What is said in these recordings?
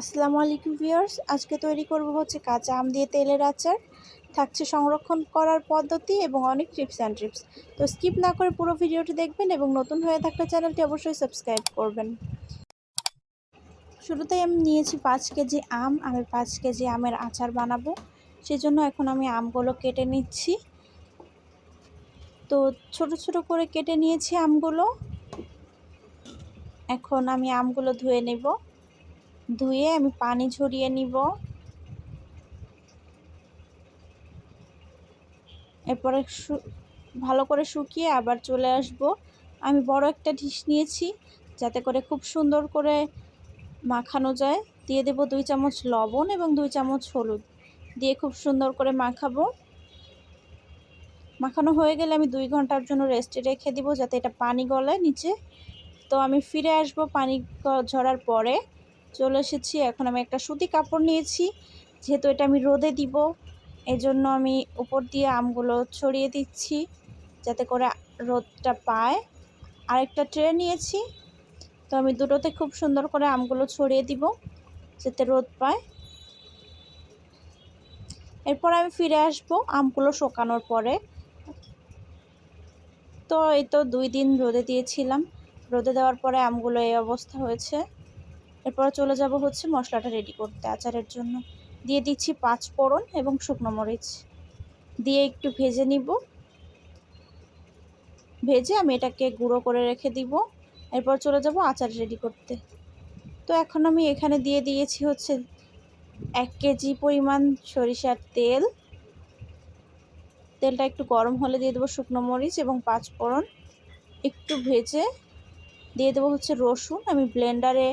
আসসালামু আলাইকুম ভিউয়ার্স। আজকে তৈরি করব হচ্ছে কাঁচা আম দিয়ে তেলের আচার। থাকছে সংরক্ষণ করার পদ্ধতি এবং অনেক টিপস অ্যান্ড ট্রিপস তো স্কিপ না করে পুরো ভিডিওটি দেখবেন এবং নতুন হয়ে থাকলে চ্যানেলটি অবশ্যই সাবস্ক্রাইব করবেন। শুরুতেই আমি নিয়েছি পাঁচ কেজি আম। আমি পাঁচ কেজি আমের আচার বানাবো। সেজন্য এখন আমি আমগুলো কেটে নিচ্ছি। তো ছোট ছোট করে কেটে নিয়েছি আমগুলো। এখন আমি আমগুলো ধুয়ে নেব। ধুয়ে আমি পানি ঝরিয়ে নিব। এরপরে ভালো করে শুকিয়ে আবার চলে আসব। আমি বড় একটা ডিশ নিয়েছি, যাতে করে খুব সুন্দর করে মাখানো যায়। দিয়ে দেব দুই চামচ লবণ এবং দুই চামচ হলুদ। দিয়ে খুব সুন্দর করে মাখাবো। মাখানো হয়ে গেলে আমি দুই ঘণ্টার জন্য রেস্টে রেখে দিব, যাতে এটা পানি গলায় নিচে। তো আমি ফিরে আসব পানি ঝরার পরে। চলে এসেছি। এখন আমি একটা সুতি কাপড় নিয়েছি। যেহেতু এটা আমি রোদে দিব এই জন্য আমি উপর দিয়ে আমগুলো ছড়িয়ে দিচ্ছি যাতে করে রোদটা পায়। আরেকটা ট্রে নিয়েছি। তো আমি দুটোতে খুব সুন্দর করে আমগুলো ছড়িয়ে দিব যাতে রোদ পায়। এরপর আমি ফিরে আসব আমগুলো শোকানোর পরে। তো এই তো দুই দিন রোদে দিয়েছিলাম। রোদে দেওয়ার পরে আমগুলো এই অবস্থা হয়েছে। এরপর চলে যাব হচ্ছে মশলাটা রেডি করতে, আচারের জন্য। দিয়ে দিচ্ছি পাঁচ ফোড়ন এবং শুকনো মরিচ। দিয়ে একটু ভেজে নিব। ভেজে আমি এটাকে গুঁড়ো করে রেখে দিব। এরপর চলে যাব আচার রেডি করতে। তো এখন আমি এখানে দিয়ে দিয়েছি হচ্ছে এক কেজি পরিমাণ সরিষার তেল। তেলটা একটু গরম হলে দিয়ে দেবো শুকনো মরিচ এবং পাঁচ ফোড়ন। একটু ভেজে দিয়ে দেবো হচ্ছে রসুন। আমি ব্লেন্ডারে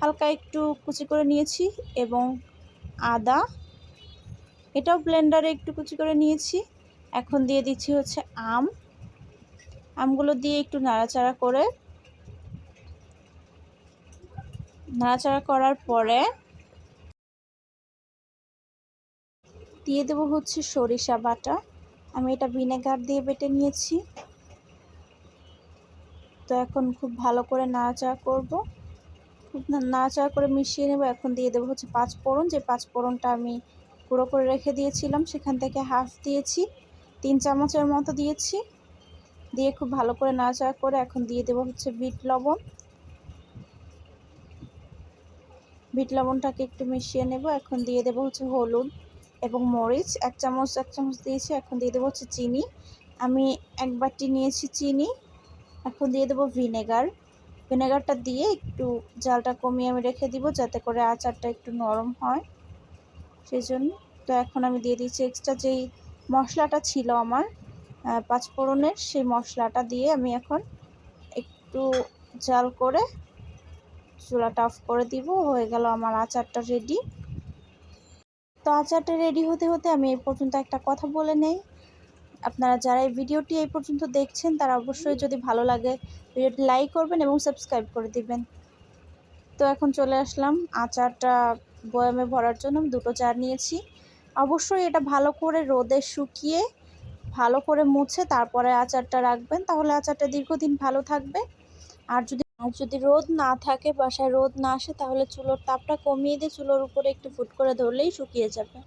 হালকা একটু কুচি করে নিয়েছি এবং আদা, এটাও ব্লেন্ডারে একটু কুচি করে নিয়েছি। এখন দিয়ে দিচ্ছি হচ্ছে আম। আমগুলো দিয়ে একটু নাড়াচাড়া করে, নাড়াচাড়া করার পরে দিয়ে দেবো হচ্ছে সরিষা বাটা। আমি এটা ভিনেগার দিয়ে বেটে নিয়েছি। তো এখন খুব ভালো করে নাড়াচাড়া করব। খুব নাড়াচাড়া করে মিশিয়ে নেব। এখন দিয়ে দেবো হচ্ছে পাঁচ ফোড়ন। যে পাঁচ ফোড়নটা আমি গুঁড়ো করে রেখে দিয়েছিলাম, সেখান থেকে হাফ দিয়েছি। তিন চামচের মতো দিয়েছি। দিয়ে খুব ভালো করে নাড়াচাড়া করে এখন দিয়ে দেবো হচ্ছে বিট লবণ। বিট লবণটাকে একটু মিশিয়ে নেব। এখন দিয়ে দেবো হচ্ছে হলুদ এবং মরিচ। এক চামচ এক চামচ দিয়েছি। এখন দিয়ে দেবো হচ্ছে চিনি। আমি এক বাটি নিয়েছি চিনি। এখন দিয়ে দেবো ভিনেগার। ভিনেগারটা দিয়ে একটু জালটা কমিয়ে আমি রেখে দিব যাতে করে আচারটা একটু নরম হয়। সেই জন্য তো এখন আমি দিয়ে দিচ্ছি এক্সট্রা যেই মশলাটা ছিল আমার পাঁচফোড়নের সেই মশলাটা দিয়ে আমি এখন একটু জাল করে চুলাটা অফ করে দিব, হয়ে গেল আমার আচারটা রেডি তো আচারটা রেডি হতে হতে আমি এই পর্যন্ত একটা কথা বলে নেই। আপনারা যারা এই ভিডিওটি এই পর্যন্ত দেখছেন, তারা অবশ্যই যদি ভালো লাগে ভিডিওটি লাইক করবেন এবং সাবস্ক্রাইব করে দিবেন। তো এখন চলে আসলাম, আচারটা বয়ামে ভরার জন্য দুটো চার নিয়েছি। অবশ্যই এটা ভালো করে রোদে শুকিয়ে, ভালো করে মুছে তারপরে আচারটা রাখবেন, তাহলে আচারটা দীর্ঘদিন ভালো থাকবে। আর যদি আর যদি রোদ না থাকে, বাসায় রোদ না আসে, তাহলে চুলোর তাপটা কমিয়ে দিয়ে চুলোর উপরে একটু ফুট করে ধরলেই শুকিয়ে যাবে।